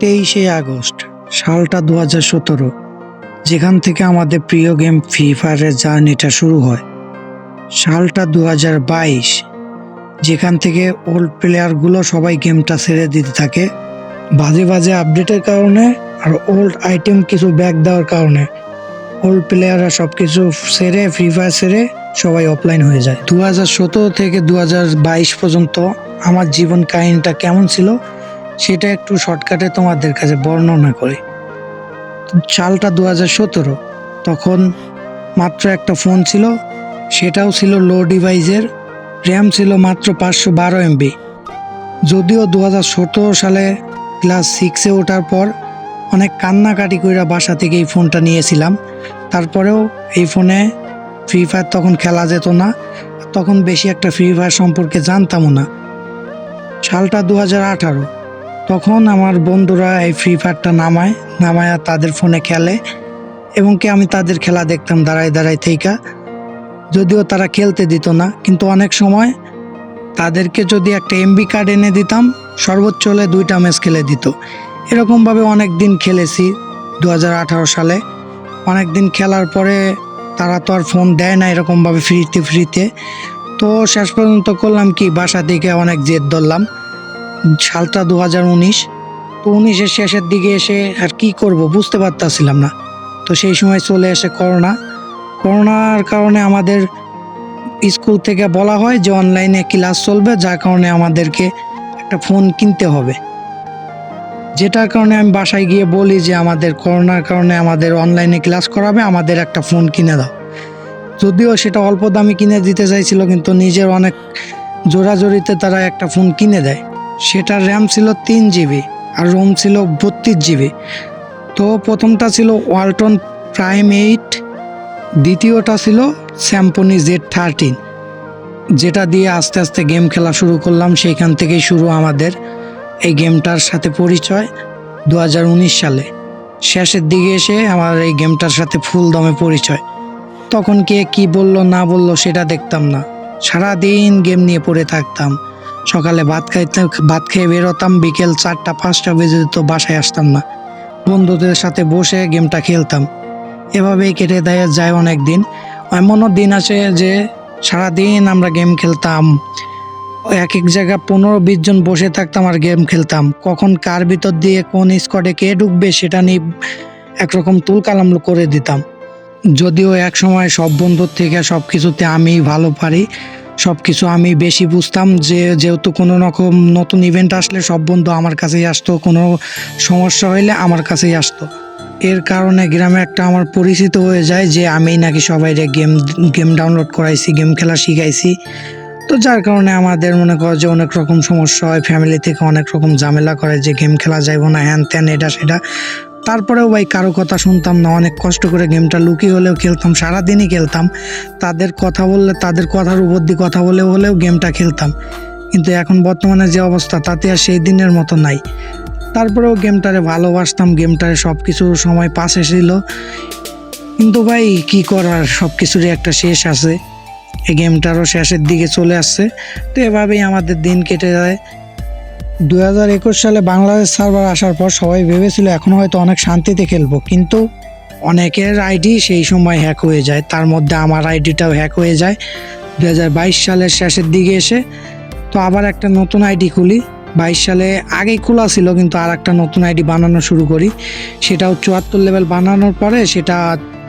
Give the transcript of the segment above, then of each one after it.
তেইশে আগস্ট, সালটা দু হাজার সতেরো, যেখান থেকে আমাদের প্রিয় গেম ফ্রি ফায়ারের জার্নিটা শুরু হয়। সালটা দু হাজার বাইশ, যেখান থেকে ওল্ড প্লেয়ারগুলো সবাই গেমটা ছেড়ে দিতে থাকে, বাজে বাজে আপডেটের কারণে আর ওল্ড আইটেম কিছু ব্যাক দেওয়ার কারণে ওল্ড প্লেয়াররা সব কিছু সেরে ফ্রি ফায়ার সেরে সবাই অফলাইন হয়ে যায়। দু হাজার সতেরো থেকে দু হাজার বাইশ পর্যন্ত আমার জীবন কাহিনীটা কেমন ছিল? সেটা একটু শর্টকাটে তোমাদের কাছে বর্ণনা করে। সালটা দু হাজার সতেরো, তখন মাত্র একটা ফোন ছিল, সেটাও ছিল লো ডিভাইসের র্যাম ছিল মাত্র পাঁচশো বারো এমবি যদিও দু হাজার সতেরো সালে ক্লাস সিক্সে ওঠার পর অনেক কান্নাকাটি কইরা বাসা থেকে এই ফোনটা নিয়েছিলাম। তারপরেও এই ফোনে ফ্রি ফায়ার তখন খেলা যেত না, তখন বেশি একটা ফ্রি ফায়ার সম্পর্কে জানতামও না। সালটা দু হাজার আঠারো তখন আমার বন্ধুরা এই ফ্রি ফায়ারটা নামায়, নামায়া তাদের ফোনে খেলে এবং কি আমি তাদের খেলা দেখতাম দাঁড়ায় দাঁড়ায় থেইকা। যদিও তারা খেলতে দিত না, কিন্তু অনেক সময় তাদেরকে যদি একটা এমবি কার্ড এনে দিতাম, সর্বোচ্চ হলে দুইটা ম্যাচ খেলে দিত। এরকমভাবে অনেক দিন খেলেছি দু হাজার আঠারো সালে। অনেক দিন খেলার পরে তারা তো আর ফোন দেয় না এরকমভাবে ফ্রিতে ফ্রিতে তো শেষ পর্যন্ত করলাম কি, বাসা থেকে অনেক জেদ ধরলাম। সালটা দু হাজার উনিশ, তো উনিশের শেষের দিকে এসে আর কি করব বুঝতে পারতাছিলাম না। তো সেই সময় চলে এসে করোনা। করোনার কারণে আমাদের স্কুল থেকে বলা হয় যে অনলাইনে ক্লাস চলবে, যার কারণে আমাদেরকে একটা ফোন কিনতে হবে। যেটার কারণে আমি বাসায় গিয়ে বলি যে আমাদের করোনার কারণে আমাদের অনলাইনে ক্লাস করাবে, আমাদের একটা ফোন কিনে দাও। যদিও সেটা অল্প দামে কিনে দিতে চাইছিল, কিন্তু নিজের অনেক জোরাজোরিতে তারা একটা ফোন কিনে দেয়। সেটার র্যাম ছিল তিন জিবি আর রোম ছিল বত্রিশ জিবি তো প্রথমটা ছিল ওয়ালটন প্রাইম এইট দ্বিতীয়টা ছিল স্যাম্পনি জেড থার্টিন যেটা দিয়ে আস্তে আস্তে গেম খেলা শুরু করলাম। সেইখান থেকেই শুরু আমাদের এই গেমটার সাথে পরিচয় দু হাজার উনিশ সালে। শেষের দিকে এসে আমার এই গেমটার সাথে ফুল দমে পরিচয়। তখন কে কি বলল না বলল সেটা দেখতাম না। সারাদিন গেম নিয়ে পড়ে থাকতাম। সকালে ভাত খাইতে ভাত খেয়ে বেরোতাম, বিকেল চারটা, পাঁচটা বেজে যেত, বাসায় আসতাম না। বন্ধুদের সাথে বসে গেমটা খেলতাম। এভাবেই কেটে দেয় যায় অনেক দিন এমনও দিন আছে যে, সারাদিন আমরা গেম খেলতাম। এক এক জায়গায় পনেরো, বিশ জন বসে থাকতাম আর গেম খেলতাম। কখন কার ভিতর দিয়ে কোন স্কোয়াডে কে ঢুকবে, সেটা নিয়ে একরকম তুলকালাম করে দিতাম। যদিও এক সময় সব বন্ধুর থেকে সব কিছুতে আমি ভালো পারি সব কিছু আমি বেশি বুঝতাম যে, যেহেতু কোনো রকম নতুন ইভেন্ট আসলে সব বন্ধু আমার কাছেই আসতো, কোনো সমস্যা হইলে আমার কাছেই আসতো। এর কারণে গ্রামে একটা আমার পরিচিত হয়ে যায় যে, আমি নাকি সবাই গেম গেম ডাউনলোড করাইছি, গেম খেলা শিখাইছি। তো যার কারণে আমাদের মনে করো যে অনেক রকম সমস্যা হয় ফ্যামিলি থেকে অনেক রকম ঝামেলা করে যে গেম খেলা যাইব না, হ্যান ত্যান, এটা সেটা। তারপরেও ভাই কারও কথা শুনতাম না, অনেক কষ্ট করে গেমটা লুকিয়ে হলেও খেলতাম, সারাদিনই খেলতাম। তাদের কথা বললে, তাদের কথার উপর দিয়ে কথা বলে হলেও গেমটা খেলতাম। কিন্তু এখন বর্তমানে যে অবস্থা, তাতে আর সেই দিনের মতো নাই। তারপরেও গেমটারে ভালোবাসতাম গেমটারে সব কিছু সময় পাশে ছিল কিন্তু ভাই, কি করার? সব কিছুরই একটা শেষ আছে। এই গেমটারও শেষের দিকে চলে আসছে। তো এভাবেই আমাদের দিন কেটে যায়। দু হাজার একুশ সালে বাংলাদেশ সার্ভার আসার পর সবাই ভেবেছিল এখন হয়তো অনেক শান্তিতে খেলব। কিন্তু অনেকের আইডি সেই সময় হ্যাক হয়ে যায়। তার মধ্যে আমার আইডিটাও হ্যাক হয়ে যায়। দু হাজার বাইশ সালের শেষের দিকে এসে তো আবার একটা নতুন আইডি খুলি। বাইশ সালে আগেই খোলা ছিল, কিন্তু আর একটা নতুন আইডি বানানো শুরু করি। সেটাও চুয়াত্তর লেভেল বানানোর পরে সেটা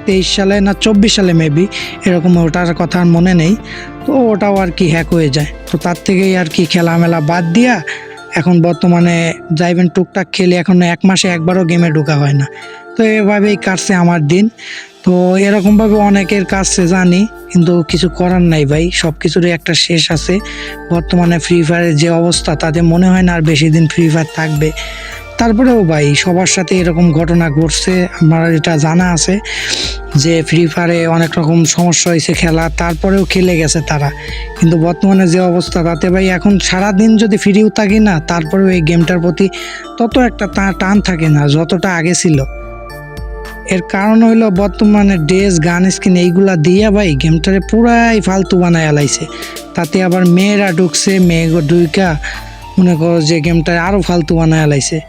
তেইশ সালে না চব্বিশ সালে মেবি এরকম ওটার কথা আর মনে নেই। তো ওটাও আর কি হ্যাক হয়ে যায়। তো তার থেকেই আর কি খেলামেলা বাদ দিয়া এখন বর্তমানে যাইবেন টুকটাক খেলে এখন এক মাসে একবারও গেমে ঢোকা হয় না। তো এভাবেই কাটছে আমার দিন। তো এরকমভাবে অনেকের কাছে জানি, কিন্তু কিছু করার নাই ভাই। সব কিছুরই একটা শেষ আছে। বর্তমানে ফ্রি ফায়ারের যে অবস্থা, তাতে মনে হয় না আর বেশি দিন ফ্রি ফায়ার থাকবে। তারপরেও ভাই, সবার সাথে এরকম ঘটনা ঘটছে আমার এটা জানা আছে যে ফ্রি ফায়ারে অনেক রকম সমস্যা হয়েছে খেলা, তারপরেও খেলে গেছে তারা। কিন্তু বর্তমানে যে অবস্থা, তাতে ভাই এখন সারা দিন যদি ফ্রিও থাকি না, তারপরেও এই গেমটার প্রতি তত একটা টান থাকে না, যতটা আগে ছিল। এর কারণ হইল বর্তমানে ড্রেস, গান স্কিন এইগুলা দিয়া ভাই গেমটারে পুরাই ফালতু বানায় আলাইছে। তাতে আবার মেয়েরা ঢুকছে, মেয়ে ঢুইকা মনে করো যে গেমটা আরও ফালতু বানায় আলাইছে।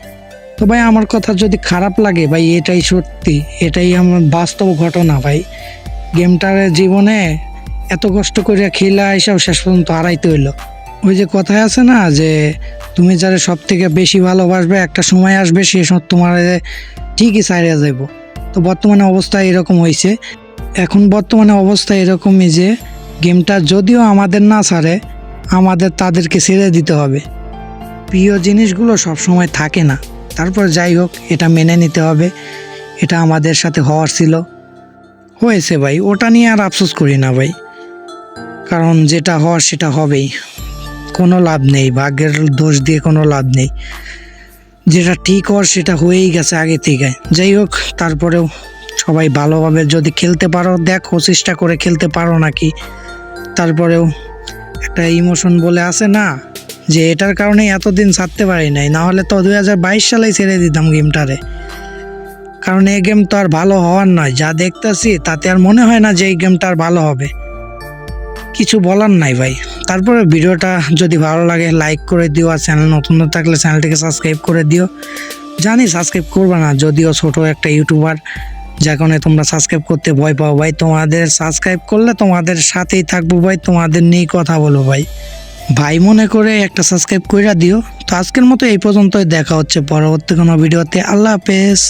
তো ভাই, আমার কথা যদি খারাপ লাগে ভাই, এটাই সত্যি। এটাই আমার বাস্তব ঘটনা ভাই। গেমটার জীবনে এত কষ্ট করে খেলা, এসব শেষ পর্যন্ত হারাইতে হইল। ওই যে কথায় আছে না, যে তুমি যারা সব থেকে বেশি ভালোবাসবে, একটা সময় আসবে, সে সময় তোমার ঠিকই সাইড়ে যাইব। তো বর্তমানে অবস্থা এরকম হয়েছে এখন বর্তমানে অবস্থা এরকমই যে, গেমটা যদিও আমাদের না ছাড়ে, আমাদের তাদেরকে ছেড়ে দিতে হবে। প্রিয় জিনিসগুলো সব সময় থাকে না। তারপর যাই হোক, এটা মেনে নিতে হবে। এটা আমাদের সাথে হওয়ার ছিল। হয়েছে ভাই, ওটা নিয়ে আর আফসোস করি না ভাই। কারণ যেটা হওয়ার সেটা হবেই। কোনো লাভ নেই, ভাগ্যের দোষ দিয়ে কোনো লাভ নেই। যেটা ঠিক হওয়ার সেটা হয়েই গেছে আগে থেকে। যাই হোক, তারপরেও সবাই ভালোভাবে যদি খেলতে পারো, দেখো চেষ্টা করে খেলতে পারো নাকি। তারপরেও একটা ইমোশন বলে আছে না যে এটার কারণে এতদিন ছাড়তে পারি নাই। না হলে তো দুই হাজার বাইশ সালেই ছেড়ে দিতাম গেমটারে। কারণ এই গেম তো আর ভালো হওয়ার নয়। যা দেখতেছি, তাতে আর মনে হয় না যে এই গেমটা আর ভালো হবে। কিছু বলার নাই ভাই। তারপরে ভিডিওটা যদি ভালো লাগে লাইক করে দিও। আর চ্যানেল নতুন থাকলে চ্যানেলটিকে সাবস্ক্রাইব করে দিও। জানি সাবস্ক্রাইব করবে না, যদিও ছোট একটা ইউটিউবার কারণে তোমরা সাবস্ক্রাইব করতে ভয় পাও। ভাই, তোমাদের সাবস্ক্রাইব করলে তোমাদের সাথেই থাকব ভাই। তোমাদের নিয়েই কথা বলব ভাই। ভাই মনে করে একটা সাবস্ক্রাইব করে দিও। তো আজকের মতো এই পর্যন্তই। দেখা হচ্ছে পরবর্তী কোনো ভিডিওতে। আল্লাহ হাফেজ।